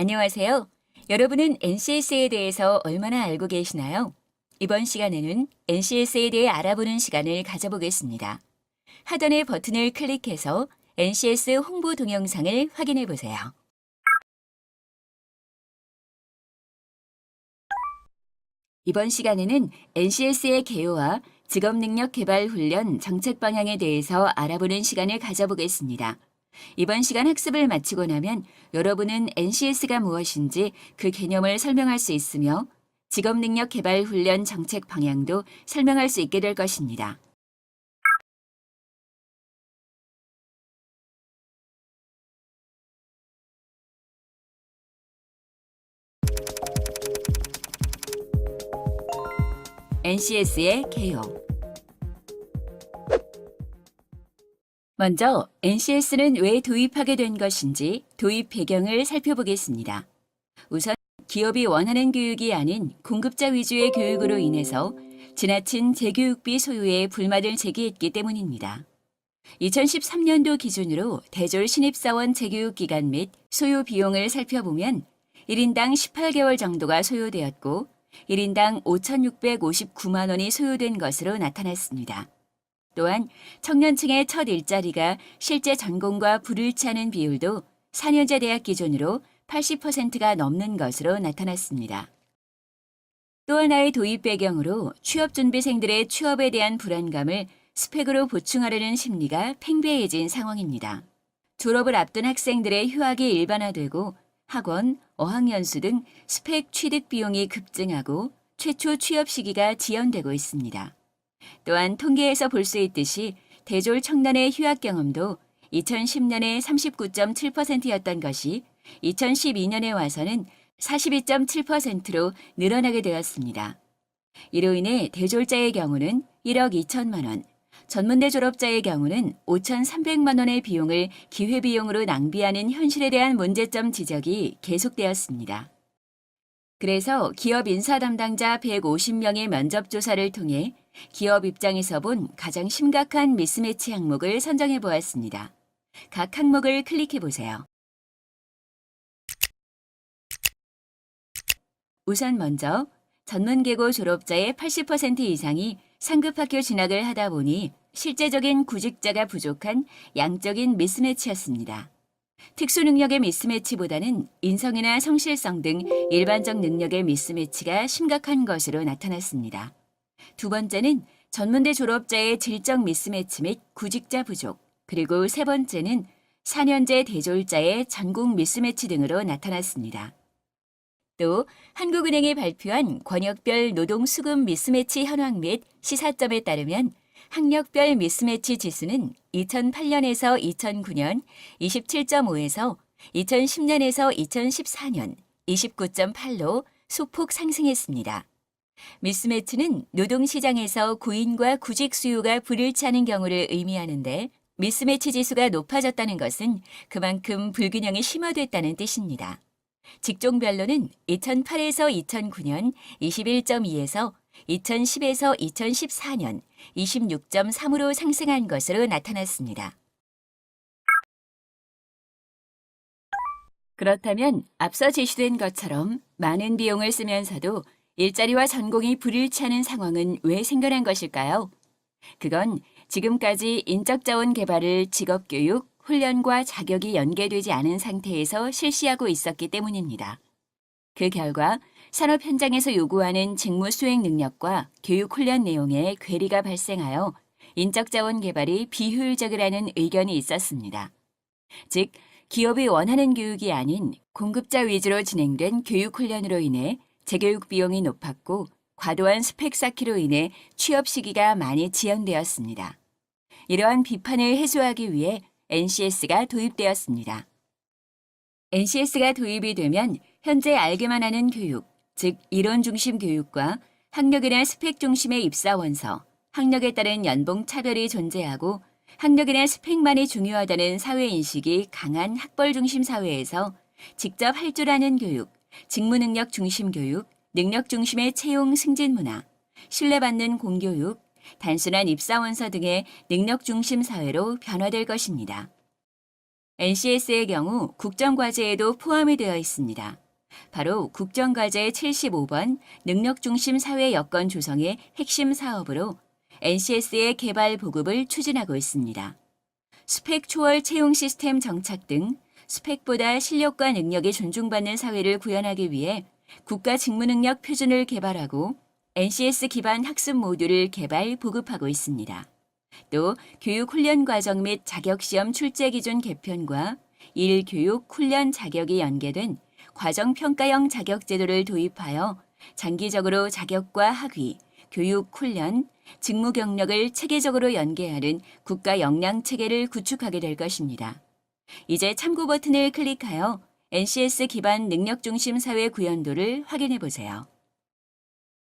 안녕하세요. 여러분은 NCS에 대해서 얼마나 알고 계시나요? 이번 시간에는 NCS에 대해 알아보는 시간을 가져보겠습니다. 하단의 버튼을 클릭해서 NCS 홍보 동영상을 확인해 보세요. 이번 시간에는 NCS의 개요와 직업 능력 개발 훈련 정책 방향에 대해서 알아보는 시간을 가져보겠습니다. 이번 시간 학습을 마치고 나면 여러분은 NCS가 무엇인지 그 개념을 설명할 수 있으며 직업 능력 개발 훈련 정책 방향도 설명할 수 있게 될 것입니다. NCS의 개요. 먼저 NCS는 왜 도입하게 된 것인지 도입 배경을 살펴보겠습니다. 우선 기업이 원하는 교육이 아닌 공급자 위주의 교육으로 인해서 지나친 재교육비 소요에 불만을 제기했기 때문입니다. 2013년도 기준으로 대졸 신입사원 재교육 기간 및 소요 비용을 살펴보면 1인당 18개월 정도가 소요되었고 1인당 5,659만 원이 소요된 것으로 나타났습니다. 또한 청년층의 첫 일자리가 실제 전공과 불일치하는 비율도 4년제 대학 기준으로 80%가 넘는 것으로 나타났습니다. 또 하나의 도입 배경으로 취업준비생들의 취업에 대한 불안감을 스펙으로 보충하려는 심리가 팽배해진 상황입니다. 졸업을 앞둔 학생들의 휴학이 일반화되고 학원, 어학연수 등 스펙 취득 비용이 급증하고 최초 취업 시기가 지연되고 있습니다. 또한 통계에서 볼 수 있듯이 대졸 청년의 휴학 경험도 2010년에 39.7%였던 것이 2012년에 와서는 42.7%로 늘어나게 되었습니다. 이로 인해 대졸자의 경우는 1억 2천만 원, 전문대 졸업자의 경우는 5,300만 원의 비용을 기회비용으로 낭비하는 현실에 대한 문제점 지적이 계속되었습니다. 그래서 기업 인사 담당자 150명의 면접 조사를 통해 기업 입장에서 본 가장 심각한 미스매치 항목을 선정해 보았습니다. 각 항목을 클릭해 보세요. 우선 먼저 전문계고 졸업자의 80% 이상이 상급학교 진학을 하다 보니 실제적인 구직자가 부족한 양적인 미스매치였습니다. 특수 능력의 미스매치보다는 인성이나 성실성 등 일반적 능력의 미스매치가 심각한 것으로 나타났습니다. 두 번째는 전문대 졸업자의 질적 미스매치 및 구직자 부족, 그리고 세 번째는 4년제 대졸자의 전공 미스매치 등으로 나타났습니다. 또 한국은행이 발표한 권역별 노동 수급 미스매치 현황 및 시사점에 따르면 학력별 미스매치 지수는 2008년에서 2009년 27.5에서 2010년에서 2014년 29.8로 소폭 상승했습니다. 미스매치는 노동시장에서 구인과 구직 수요가 불일치하는 경우를 의미하는데 미스매치 지수가 높아졌다는 것은 그만큼 불균형이 심화됐다는 뜻입니다. 직종별로는 2008에서 2009년 21.2에서 2010에서 2014년 26.3으로 상승한 것으로 나타났습니다. 그렇다면 앞서 제시된 것처럼 많은 비용을 쓰면서도 일자리와 전공이 불일치하는 상황은 왜 생겨난 것일까요? 그건 지금까지 인적 자원 개발을 직업 교육, 훈련과 자격이 연계되지 않은 상태에서 실시하고 있었기 때문입니다. 그 결과 산업 현장에서 요구하는 직무 수행 능력과 교육 훈련 내용에 괴리가 발생하여 인적 자원 개발이 비효율적이라는 의견이 있었습니다. 즉, 기업이 원하는 교육이 아닌 공급자 위주로 진행된 교육 훈련으로 인해 재교육 비용이 높았고 과도한 스펙 쌓기로 인해 취업 시기가 많이 지연되었습니다. 이러한 비판을 해소하기 위해 NCS가 도입되었습니다. NCS가 도입이 되면 현재 알게만 하는 교육, 즉 이론 중심 교육과 학력이나 스펙 중심의 입사 원서, 학력에 따른 연봉 차별이 존재하고 학력이나 스펙만이 중요하다는 사회 인식이 강한 학벌 중심 사회에서 직접 할 줄 아는 교육, 직무 능력 중심 교육, 능력 중심의 채용 승진 문화, 신뢰받는 공교육, 단순한 입사 원서 등의 능력 중심 사회로 변화될 것입니다. NCS의 경우 국정과제에도 포함이 되어 있습니다. 바로 국정과제 75번 능력중심 사회 여건 조성의 핵심 사업으로 NCS의 개발 보급을 추진하고 있습니다. 스펙 초월 채용 시스템 정착 등 스펙보다 실력과 능력이 존중받는 사회를 구현하기 위해 국가 직무능력 표준을 개발하고 NCS 기반 학습 모듈을 개발, 보급하고 있습니다. 또 교육 훈련 과정 및 자격 시험 출제 기준 개편과 일 교육 훈련 자격이 연계된 과정 평가형 자격 제도를 도입하여 장기적으로 자격과 학위, 교육 훈련, 직무 경력을 체계적으로 연계하는 국가 역량 체계를 구축하게 될 것입니다. 이제 참고 버튼을 클릭하여 NCS 기반 능력 중심 사회 구현도를 확인해 보세요.